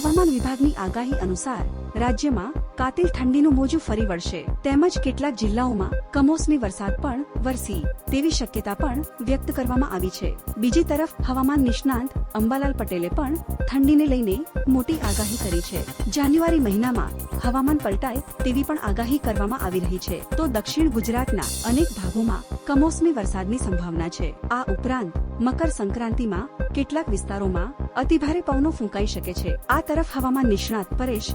હવામાન વિભાગની આગાહી અનુસાર રાજ્યમાં કાતિલ ઠંડીનું મોજું ફરી વળશે. તેમજ કેટલાક જિલ્લાઓમાં કમોસમી વરસાદ પણ વરસી. તેવી શક્યતા પણ વ્યક્ત કરવામાં આવી છે. બીજી તરફ હવામાન નિષ્ણાંત અંબાલાલ પટેલે પણ ઠંડીને લઈને મોટી આગાહી કરી છે. જાન્યુઆરી મહિનામાં હવામાન પલટાય તેવી પણ આગાહી કરવામાં આવી રહી છે. તો દક્ષિણ ગુજરાતના અનેક ભાગોમાં કમોસમી વરસાદની સંભાવના છે. આ ઉપરાંત મકર સંક્રાંતિમાં કેટલાક વિસ્તારોમાં અતિભારે પવનો ફૂંકાઈ શકે છે. આ તરફ હવામાન નિષ્ણાત પરેશ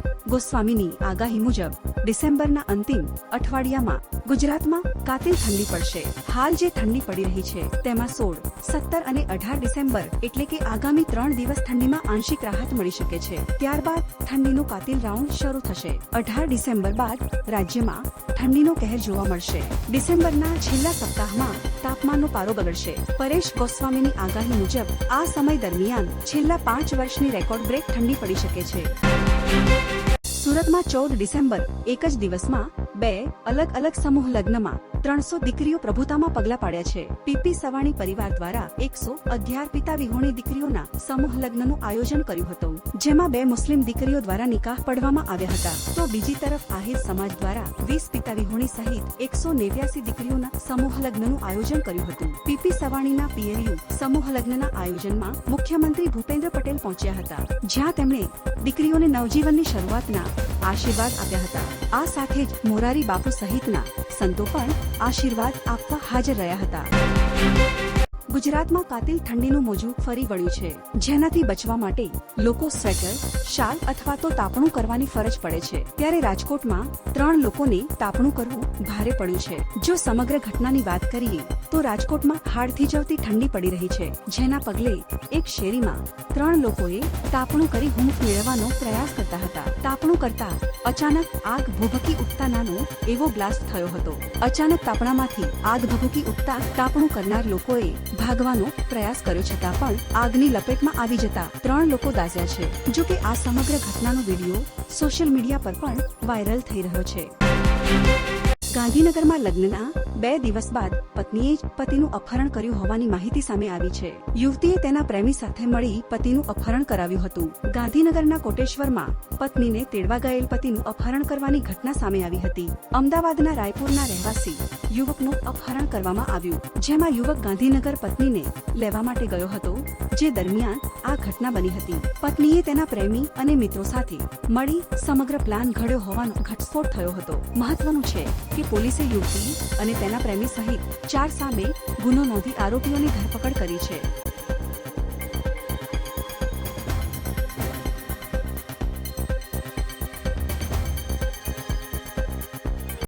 ગોસ્વામીની આગાહી મુજબ ડિસેમ્બરના અંતિમ અઠવાડિયામાં ગુજરાતમાં કાતિલ ઠંડી પડશે. હાલ જે ઠંડી પડી રહી છે, તેમાં સોળ, સત્તર અને અઢાર ડિસેમ્બર એટલે કે આગામી ત્રણ દિવસ ઠંડીમાં આંશિક રાહત મળી શકે છે. ત્યારબાદ ઠંડીનો કાતિલ રાઉન્ડ શરૂ થશે. અઢાર ડિસેમ્બર બાદ રાજ્યમાં ઠંડીનો કહેર જોવા મળશે. ડિસેમ્બરના છેલ્લા સપ્તાહમાં તાપમાનનો પારો બગડશે. પરેશ ગોસ્વામીની આગાહી મુજબ આ સમય દરમિયાન છેલ્લા પાંચ વર્ષની રેકોર્ડ બ્રેક ઠંડી પડી શકે છે. સુરતમાં ચૌદ ડિસેમ્બર એક જ દિવસમાં બે અલગ અલગ સમૂહ લગ્નમાં ત્રણસો દીકરીઓ પ્રભુતામાં પગલા પાડ્યા છે. પીપી સવાણી પરિવાર દ્વારા એકસો અગિયાર પિતા વિહોણી દીકરીઓના સમૂહ લગ્નનું આયોજન કર્યું હતું, જેમાં બે મુસ્લિમ દીકરીઓ દ્વારા નિકાહ પડવામાં આવ્યા હતા. તો બીજી તરફ આહિર સમાજ દ્વારા વીસ પિતા વિહોણી સહિત એકસો નેવ્યાસી દીકરીઓના સમૂહ લગ્નનું આયોજન કર્યું હતું. પીપી સવાણીના પીએલયુ સમૂહ લગ્નના આયોજનમાં મુખ્યમંત્રી ભૂપેન્દ્ર પટેલ પહોંચ્યા હતા, જ્યાં તેમણે દીકરીઓને નવજીવનની શરૂઆતના આશીર્વાદ આપ્યા હતા. આ સાથે જ મોરારી બાપુ સહિતના સંતો પણ આશીર્વાદ આપવા હાજર રહ્યા હતા. ગુજરાતમાં કાતિલ ઠંડીનું મોજું ફરી વળ્યું છે. જેનાથી બચવા માટે લોકો સ્વેટર, શાલ અથવા તો તાપણું કરવાની ફરજ પડે છે. ત્યારે રાજકોટમાં ત્રણ લોકોને તાપણું કરવું ભારે પડ્યું છે. જો સમગ્ર ઘટનાની વાત કરીએ, તો રાજકોટમાં હાડથી જવતી ઠંડી પડી રહી છે. જેના પગલે એક શેરીમાં ત્રણ લોકોએ તાપણું કરી હુંફ મેળવવાનો પ્રયાસ કરતા હતા. કરતા અચાનક આગ ભભૂકી ઉઠતા નાનો એવો બ્લાસ્ટ થયો હતો. અચાનક તાપણામાંથી આગ ભભૂકી ઉઠતા તાપણું કરનાર લોકોએ ભાગવાનો પ્રયાસ કર્યો છતાં પણ આગની લપેટમાં આવી જતા ત્રણ લોકો દાઝ્યા છે. જો કે આ સમગ્ર ઘટનાનો વીડિયો સોશિયલ મીડિયા પર પણ વાયરલ થઈ રહ્યો છે. ગાંધીનગરમાં લગ્નના બે દિવસ બાદ પત્નીએ પતિનું અપહરણ કર્યું હોવાની માહિતી સામે આવી છે. યુવતીએ તેના પ્રેમી સાથે મળી પતિનું અપહરણ કરાવ્યું હતું. ગાંધીનગરના કોટેશ્વરમાં પત્નીને તેડવા ગયેલ પતિનું અપહરણ કરવાની ઘટના સામે આવી હતી. અમદાવાદના રાયપુરના રહેવાસી યુવકનું અપહરણ કરવામાં આવ્યું, જેમાં યુવક ગાંધીનગર પત્નીને લેવા માટે ગયો હતો, જે દરમિયાન આ ઘટના બની હતી. પત્નીએ તેના પ્રેમી અને મિત્રો સાથે મળી સમગ્ર પ્લાન ઘડ્યો હોવાનો ઘટસ્ફોટ થયો હતો. મહત્વનું છે કે પોલીસે યુવતી અને તેના પ્રેમી સહિત ચાર સામે ગુનો નોંધી આરોપીઓની ધરપકડ કરી છે.